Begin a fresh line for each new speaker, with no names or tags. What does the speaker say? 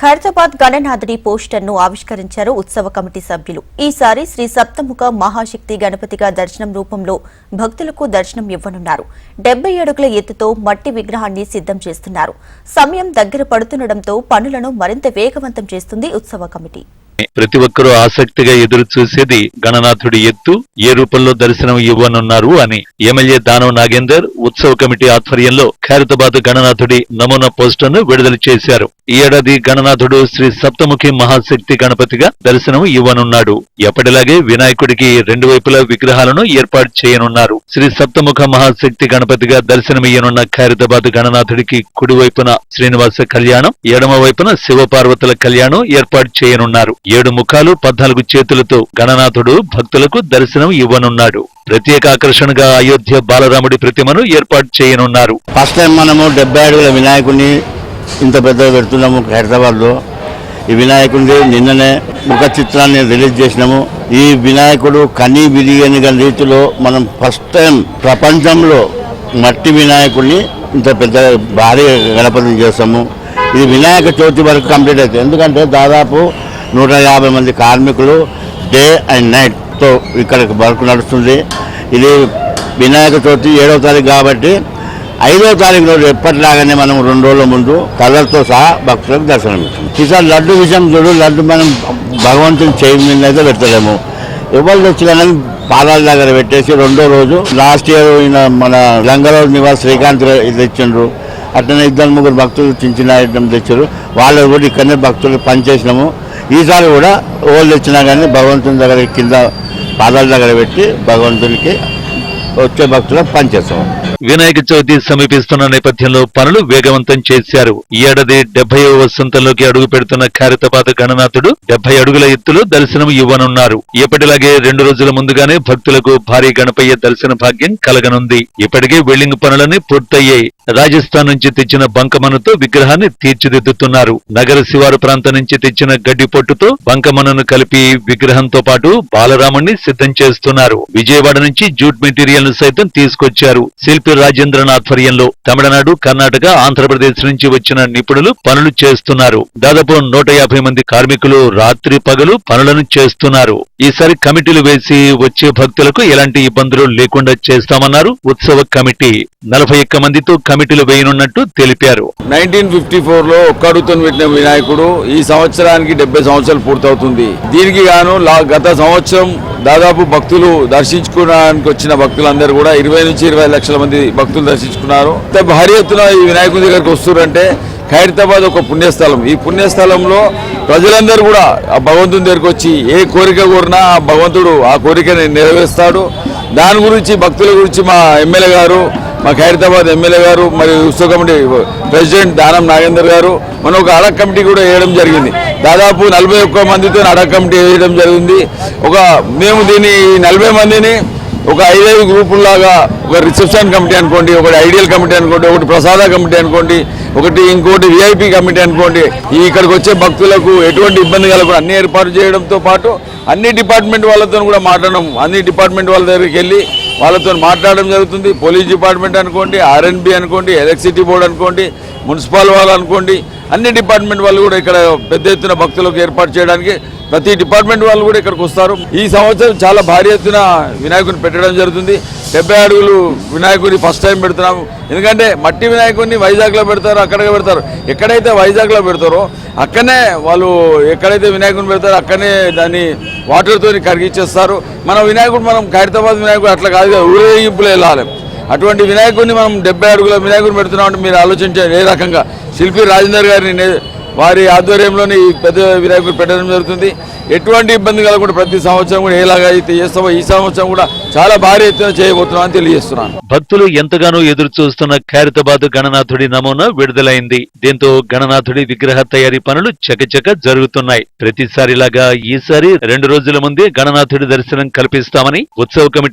ఖైరతాబాద్ గణనాథుడి పోస్టర్ను ఆవిష్కరించారు ఉత్సవ కమిటీ సభ్యులు. ఈసారి శ్రీ సప్తముఖ మహాశక్తి గణపతిగా దర్శనం రూపంలో భక్తులకు దర్శనం ఇవ్వనున్నారు. డెబ్బై అడుగుల ఎత్తుతో మట్టి విగ్రహాన్ని సిద్ధం చేస్తున్నారు. సమయం దగ్గర పడుతుండటంతో పనులను మరింత వేగవంతం చేస్తుంది ఉత్సవ కమిటీ.
ప్రతి ఒక్కరూ ఆసక్తిగా ఎదురు చూసేది గణనాథుడి ఎత్తు ఏ రూపంలో దర్శనం ఇవ్వనున్నారు అని. ఎమ్మెల్యే దానవ్ నాగేందర్ ఉత్సవ కమిటీ ఆధ్వర్యంలో ఖైరతాబాద్ గణనాథుడి నమూనా పోస్టర్ను విడుదల చేశారు. ఈ ఏడాది గణనాథుడు శ్రీ సప్తముఖి మహాశక్తి గణపతిగా దర్శనం ఇవ్వనున్నాడు. ఎప్పటిలాగే వినాయకుడికి రెండు వైపులా విగ్రహాలను ఏర్పాటు చేయనున్నారు. శ్రీ సప్తముఖ మహాశక్తి గణపతిగా దర్శనమియ్యనున్న ఖైరతాబాద్ గణనాథుడికి కుడివైపున శ్రీనివాస కళ్యాణం ఎడమ వైపున శివపార్వతుల కళ్యాణం ఏర్పాటు చేయనున్నారు. ఏడు ముఖాలు పద్నాలుగు చేతులతో గణనాథుడు భక్తులకు దర్శనం ఇవ్వనున్నాడు. ప్రత్యేక ఆకర్షణగా అయోధ్య బాలరాముడి ప్రతిమను ఏర్పాటు చేయనున్నారు.
ఫస్ట్ టైం మనము డెబ్బై అడుగుల వినాయకుడిని ఇంత పెద్దగా పెడుతున్నాము హైదరాబాద్లో. ఈ వినాయకుడి నిన్ననే ముఖ చిత్రాన్ని రిలీజ్ చేసినాము. ఈ వినాయకుడు కనీ విరిగని రీతిలో మనం ఫస్ట్ టైం ప్రపంచంలో మట్టి వినాయకుడిని ఇంత పెద్ద భారీ గణపతిని చేస్తాము. ఇది వినాయక చవితి వరకు కంప్లీట్ అవుతుంది. ఎందుకంటే దాదాపు నూట యాభై మంది కార్మికులు డే అండ్ నైట్తో ఇక్కడికి వర్క్ నడుస్తుంది. ఇది వినాయక చవితి ఏడవ తారీఖు కాబట్టి ఐదో తారీఖు రోజు ఎప్పటిలాగానే మనం రెండు రోజుల ముందు కలర్తో సహా భక్తులకు దర్శనం ఇస్తాం. ఈసారి లడ్డు విషయం చూడు లడ్డు మనం భగవంతుని చేయి మీద అయితే పెట్టలేము. ఎవరు తెచ్చినా పాదాల దగ్గర పెట్టేసి రెండో రోజు లాస్ట్ ఇయర్ మన లంగరోజు నివాస్ శ్రీకాంత్ తెచ్చిండ్రు. అట్లనే ఇద్దరు ముగ్గురు భక్తులు చిన్న చిన్న ఐటమ్ తెచ్చారు. వాళ్ళు కూడా ఇక్కడనే భక్తులు పనిచేసినాము ఈసారి కూడా ఓళ్ళు ఇచ్చినా కానీ భగవంతుని దగ్గర కింద పాదాల దగ్గర పెట్టి భగవంతునికి వచ్చే భక్తులకు పనిచేస్తాం.
వినాయక చవితి సమీపిస్తున్న నేపథ్యంలో పనులు వేగవంతం చేశారు. ఈ ఏడాది డెబ్బై వసంతంలోకి అడుగు పెడుతున్న ఖారితపాత గణనాథుడు డెబ్బై అడుగుల ఎత్తులో దర్శనం ఇవ్వనున్నారు. ఎప్పటిలాగే రెండు రోజుల ముందుగానే భక్తులకు భారీ గణపయ్య దర్శన భాగ్యం కలగనుంది. ఇప్పటికే వెల్లింగ్ పనులన్నీ పూర్తయ్యాయి. రాజస్థాన్ నుంచి తెచ్చిన బంకమనతో విగ్రహాన్ని తీర్చిదిద్దుతున్నారు. నగర శివారు ప్రాంతం నుంచి తెచ్చిన గడ్డి పొట్టుతో బంకమనను కలిపి విగ్రహంతో పాటు బాలరాముణ్ణి సిద్ధం చేస్తున్నారు. విజయవాడ నుంచి జూట్ మెటీరియల్ను సైతం తీసుకొచ్చారు. శిల్పి రాజేంద్రన్ ఆధ్వర్యంలో తమిళనాడు కర్ణాటక ఆంధ్రప్రదేశ్ నుంచి వచ్చిన నిపుణులు పనులు చేస్తున్నారు. దాదాపు నూట యాభై మంది కార్మికులు రాత్రి పగలు పనులను చేస్తున్నారు. ఈసారి కమిటీలు వేసి వచ్చే భక్తులకు ఎలాంటి ఇబ్బందులు లేకుండా చేస్తామన్నారు ఉత్సవ కమిటీ. నలభై ఒక్క మందితో కమిటీలు వేయనున్నట్టు తెలిపారు.
నైన్టీన్ ఫిఫ్టీ ఫోర్లో ఒక్క అడుగుతో పెట్టిన వినాయకుడు ఈ సంవత్సరానికి డెబ్బై సంవత్సరాలు పూర్తవుతుంది. దీనికి గాను లా- గత సంవత్సరం దాదాపు భక్తులు దర్శించుకోవడానికి వచ్చిన భక్తులందరూ కూడా ఇరవై నుంచి ఇరవై లక్షల మంది భక్తులు దర్శించుకున్నారు. భారీ ఎత్తున ఈ వినాయకుడి దగ్గరికి వస్తున్నారంటే ఖైరతాబాద్ ఒక పుణ్యస్థలం. ఈ పుణ్యస్థలంలో ప్రజలందరూ కూడా ఆ భగవంతుని దగ్గరికి వచ్చి ఏ కోరిక కోరినా ఆ భగవంతుడు ఆ కోరికని నెరవేరుస్తాడు. దాని గురించి భక్తుల గురించి మా ఎమ్మెల్యే గారు మా ఖైరతాబాద్ ఎమ్మెల్యే గారు మరియు ఉత్సవ కమిటీ ప్రెసిడెంట్ దానం నాగేందర్ గారు మనం ఒక అడక్ కమిటీ కూడా వేయడం జరిగింది. దాదాపు నలభై ఒక్క మందితో అడక్ కమిటీ వేయడం జరిగింది. ఒక మేము దీన్ని నలభై మందిని ఒక ఐదైదు గ్రూపుల్లాగా ఒక రిసెప్షన్ కమిటీ అనుకోండి ఒకటి ఐడియల్ కమిటీ అనుకోండి ఒకటి ప్రసాద కమిటీ అనుకోండి ఒకటి ఇంకోటి విఐపి కమిటీ అనుకోండి ఇక్కడికి వచ్చే భక్తులకు ఎటువంటి ఇబ్బంది కలగకుండా అన్ని ఏర్పాటు చేయడంతో పాటు అన్ని డిపార్ట్మెంట్ వాళ్ళతో కూడా మాట్లాడడం అన్ని డిపార్ట్మెంట్ వాళ్ళ దగ్గరికి వెళ్ళి వాళ్ళతో మాట్లాడడం జరుగుతుంది. పోలీస్ డిపార్ట్మెంట్ అనుకోండి ఆర్ఎన్బి అనుకోండి ఎలక్ట్రిసిటీ బోర్డు అనుకోండి మున్సిపల్ వాళ్ళు అనుకోండి అన్ని డిపార్ట్మెంట్ వాళ్ళు కూడా ఇక్కడ పెద్ద ఎత్తున భక్తులకు ఏర్పాటు చేయడానికి ప్రతి డిపార్ట్మెంట్ వాళ్ళు కూడా ఇక్కడికి వస్తారు. ఈ సంవత్సరం చాలా భారీ ఎత్తున వినాయకుడిని పెట్టడం జరుగుతుంది. డెబ్బై అడుగులు వినాయకుడిని ఫస్ట్ టైం పెడుతున్నాము. ఎందుకంటే మట్టి వినాయకుడిని వైజాగ్లో పెడతారు అక్కడికి పెడతారు ఎక్కడైతే వైజాగ్లో పెడతారో అక్కడనే వాళ్ళు ఎక్కడైతే వినాయకుడిని పెడతారో అక్కడనే దాన్ని వాటర్తో కరిగిచ్చేస్తారు మన వినాయకుడు మనం ఖైరతాబాద్ వినాయకుడు అట్లా కాదు కదా, ఊరేగింపులో వెళ్ళాలి అటువంటి వినాయకుడిని మనం డెబ్బై అడుగుల వినాయకుడిని పెడుతున్నామంటే మీరు ఆలోచించే ఏ రకంగా? శిల్పి రాజేందర్ గారిని నే- వారి ఆధ్వర్యంలోనే ఈ పెద్ద వినాయకుడు పెట్టడం జరుగుతుంది. ఎటువంటి ఇబ్బంది కలగకుండా ప్రతి సంవత్సరం కూడా ఎలాగ అయితే చేస్తామో ఈ సంవత్సరం కూడా చాలా భారీ ఎత్తున చేయబోతున్నామని తెలియజేస్తున్నాను.
భక్తులు ఎంతగానో ఎదురు చూస్తున్న ఖైరతాబాద్ గణనాథుడి నమూనా విడుదలైంది. దీంతో గణనాథుడి విగ్రహ తయారీ పనులు చకచక జరుగుతున్నాయి. ప్రతిసారిలాగా ఈసారి రెండు రోజుల ముందే గణనాథుడి దర్శనం కల్పిస్తామని ఉత్సవ కమిటీ